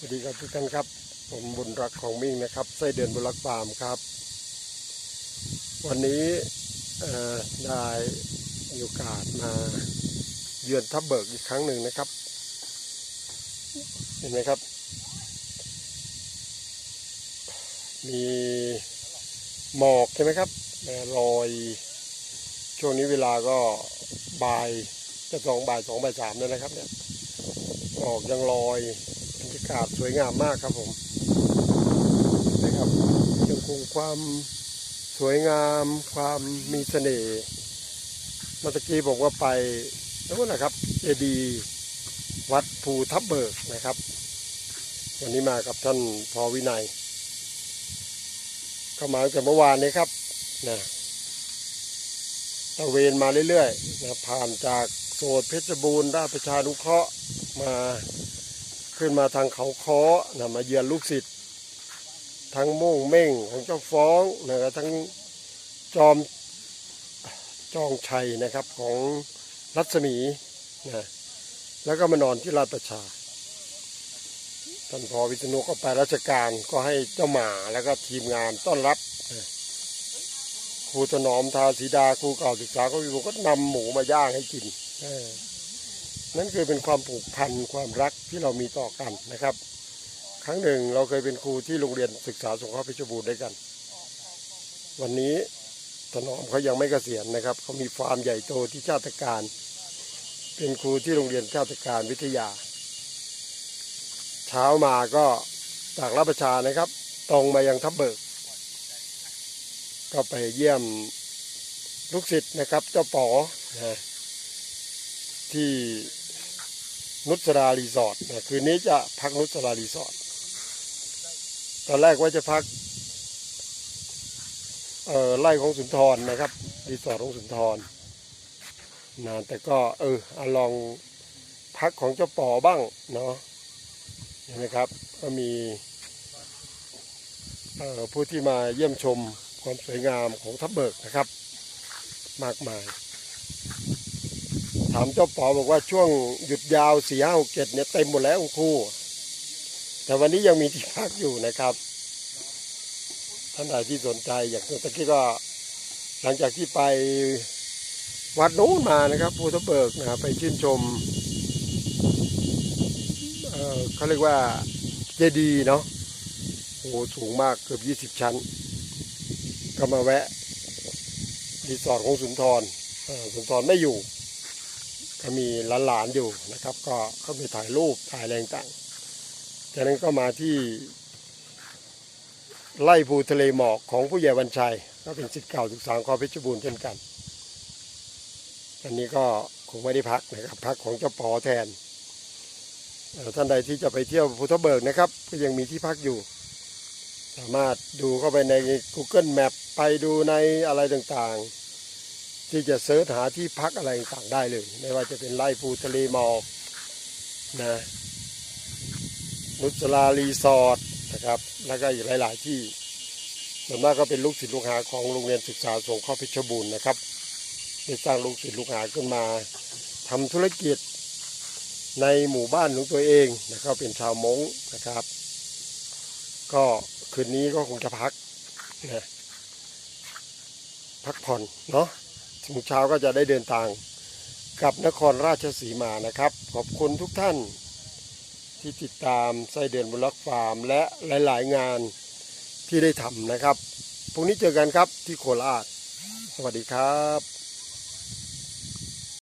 สวัสดีครับทุกท่านครับ ผมบุญรักของมิ่งนะครับไส้เดือนบุญรักฟาร์มครับ วันนี้ได้มีโอกาสมาเยือนทับเบิกอีกครั้งหนึ่งนะครับ เห็นไหมครับ มีหมอกใช่ไหมครับลอยช่วงนี้เวลาก็บ่ายจะสองบ่ายสองบ่ายสามแล้วนะครับเนี่ยหมอกยังลอย กาศสวยงามมากครับผมนะครับยังคงความสวยงาม ความมีเสน่ห์เมื่อตะกี้ผมก็ไปนู่นนะครับเจดียวัดภูทับเบิกนะครับ วันนี้มากับท่านพอวินัยก็มาตั้งแต่เมื่อวานนี้ครับนะตะเวนมาเรื่อยๆนะผ่านจากโสดเพชรบูรณ์ราชประชานุเคราะห์มา ขึ้นมาทางเขาค้อนะมาเยือนลูกศิษย์ทั้งโม่งเม่งของเจ้าฟ้องนะครับทั้งจอมจองชัยนะครับของรัศมีนะแล้วก็มานอนที่ราชประชาท่านพอวิษณุก็ไปราชการก็ให้เจ้าหมาแล้วก็ทีมงานต้อนรับครูถนอมทาสีดาครูเก่าศึกษาก็วิบูก็นำหมูมาย่างให้กินอ นั่นคือเป็นความผูกพันความรักที่เรามีต่อกันนะครับ ครั้งหนึ่งเราเคยเป็นครูที่โรงเรียนศึกษาสงเคราะห์เพชรบูรณ์ด้วยกัน วันนี้ถนอมเขายังไม่เกษียณนะครับเขามีฟาร์มใหญ่โตที่ชาติการ เป็นครูที่โรงเรียนชาติการวิทยา เช้ามาก็จากรับประชานะครับ ตรงมายังทับเบิก ก็ไปเยี่ยมลูกศิษย์นะครับ เจ้าป๋อนะที่ นุสรารีสอร์ทนะคืนนี้จะพักนุสรารีสอร์ทตอนแรกว่าจะพักเอ่อไร่ของสุนทรนะครับรีสอร์ทของสุนทรนะแต่ก็เอออลองพักของเจ้าปอบ้างเนาะเห็นไหมครับก็มีเอ่อผู้ที่มาเยี่ยมชมความสวยงามของทับเบิกนะครับ มากมายามเจ้าป๋อบอกว่าช่วงหยุดยาวสี่ห้าหกเจ็ดเนี่ยเต็มหมดแล้วคุณครูแต่วันนี้ยังมีที่พักอยู่นะครับ ท่านใดที่สนใจอยากตะกี้ก็หลังจากที่ไปวัดนู้นมานะครับภูทับเบิกนะไปชื่นชมเเขาเรียกว่าเจดีย์เนาะโอ้โหสูงมากเกือบยี่สิบชั้น ก็มาแวะรีสอร์ทของสุนทรสุนทรไม่อยู่ ก็มีหลานๆอยู่นะครับ ก็เข้าไปถ่ายรูปถ่ายแรงต่างจากนั้นก็มาที่ ไล่ภูทะเลหมอกของผู้ใหญ่วันชัย ก็เป็นสิทธิ์เก่าศึกษาคอเพชรบูรณ์เช่นกันอันนี้ก็คงไม่ได้พักนะครับ พักของเจ้าปอแทนท่านใดที่จะไปเที่ยวภูทับเบิกนะครับ ก็ยังมีที่พักอยู่ สามารถดูเข้าไปใน Google Map ไปดูในอะไรต่างๆ ที่จะเสิร์ชหาที่พักอะไรต่างได้เลย ไม่ว่าจะเป็นไร่ภูทะเลหมอกนะนุสลารีสอร์ทนะครับ แล้วก็อีกหลาย ๆ ที่ส่วนมากก็เป็นลูกศิษย์ลูกหาของโรงเรียนศึกษาสงเคราะห์เพชบูรณ์นะครับได้สร้างลูกศิษย์ลูกหาขึ้นมาทำธุรกิจในหมู่บ้านของตัวเองนะครับเป็นชาวมงนะครับ ก็คืนนี้ก็คงจะพักนะพักผ่อนเนาะ ถึงเช้าก็จะได้เดินทางกลับนครราชสีมานะครับ ขอบคุณทุกท่านที่ติดตามไส้เดือนบุญรักฟาร์ม และหลาย ๆ งานที่ได้ทำนะครับพรุ่งนี้เจอกันครับที่โคราช สวัสดีครับ